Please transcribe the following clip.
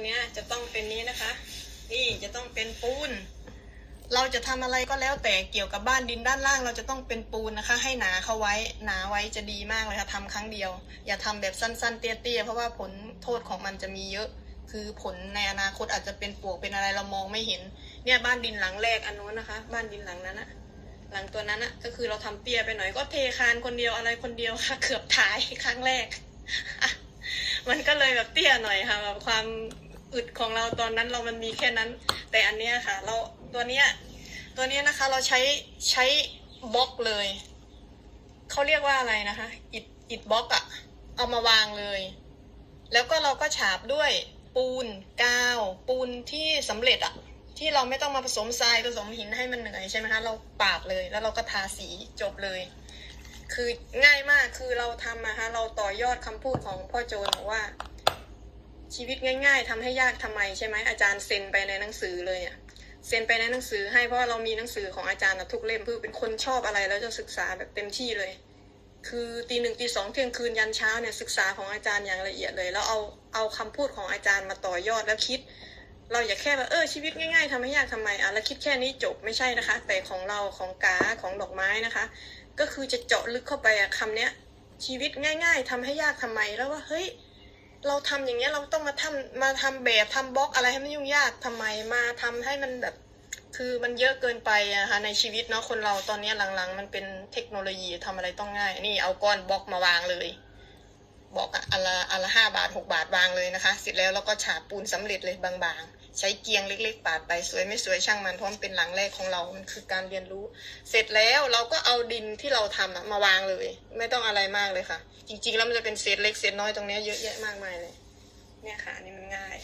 ตัวเนี้ยจะต้องเป็นนี้นะคะ นี่จะต้องเป็นปูน เราจะทำอะไรก็แล้วแต่เกี่ยวกับบ้านดินด้านล่าง เราจะต้องเป็นปูนนะคะ ให้หนาเข้าไว้หนาไว้จะดีมากเลยค่ะทำครั้งเดียว อย่าทำแบบสั้นๆ เตี้ยๆเพราะว่าผลโทษของมันจะมีเยอะ คือผลในอนาคตอาจจะเป็นปวกเป็นอะไรเรามองไม่เห็น เนี่ยบ้านดินหลังแรกอันนู้นนะคะ บ้านดินหลังนั้นอะหลังตัวนั้นอะก็คือเราทำเตี้ยไปหน่อยก็เทคานคนเดียวอะไรคนเดียวค่ะ เกือบถ่ายครั้งแรกมันก็เลยแบบเตี้ยหน่อยค่ะแบบความ อึดของเราตอนนั้นเรามันมีแค่นั้น แต่อันเนี้ยค่ะ เราตัวเนี้ยตัวเนี้ยนะคะ เราใช้ใช้บล็อกเลยเขาเรียกว่าอะไรนะคะอิดอิดบล็อกอะเอามาวางเลย แล้วก็เราก็ฉาบด้วยปูนกาวปูนที่สำเร็จอะที่เราไม่ต้องมาผสมทรายผสมหินให้มันเหนื่อยใช่ไหมคะเราปาดเลย แล้วเราก็ทาสีจบเลย คือง่ายมากคือเราทำนะคะเราต่อยอดคำพูดของพ่อโจนบอกว่า ชีวิตง่าย ๆทำให้ยากทำไมใช่ไหมอาจารย์เซ็นไปในหนังสือเลยอะเซ็นไปในหนังสือให้เพราะว่าเรามีหนังสือของอาจารย์ทุกเล่มเพื่อเป็นคนชอบอะไรแล้วจะศึกษาแบบเต็มที่เลย คือตีหนึ่งตีสองเที่ยงคืนยันเช้าเนี่ยศึกษาของอาจารย์อย่างละเอียดเลย แล้วเอาเอาคำพูดของอาจารย์มาต่อยอดแล้วคิด เราอย่าแค่แบบเออชีวิตง่ายๆทำให้ยากทำไมอะแล้วคิดแค่นี้จบไม่ใช่นะคะ แต่ของเราของกาของดอกไม้นะคะ ก็คือจะเจาะลึกเข้าไปอะคำเนี้ยชีวิตง่าย ๆทำให้ยากทำไมแล้วว่าเฮ้ย เราทำอย่างเงี้ยเราต้องมาทำมาทำแบบทำบล็อกอะไรให้มันยุ่งยากทำไมมาทำให้มันแบบ คือมันเยอะเกินไปอะค่ะในชีวิตเนาะคนเราตอนเนี้ยหลังๆ มันเป็นเทคโนโลยีทำอะไรต้องง่าย นี่เอาก้อนบล็อกมาวางเลยบอกอะอันละอันละห้าบาทหกบาทวางเลยนะคะ เสร็จแล้วเราก็ฉาบปูนสำเร็จเลยบางๆ ใช้เกียงเล็ก ๆ ปาดไปสวยไม่สวยช่างมันเพราะมันเป็นหลังแรกของเรา มันคือการเรียนรู้ เสร็จแล้วเราก็เอาดินที่เราทำอะมาวางเลย ไม่ต้องอะไรมากเลยค่ะ จริง ๆ แล้วมันจะเป็นเศษเล็กเศษน้อยตรงนี้เยอะแยะมากมายเลย เนี่ยค่ะนี่มันง่าย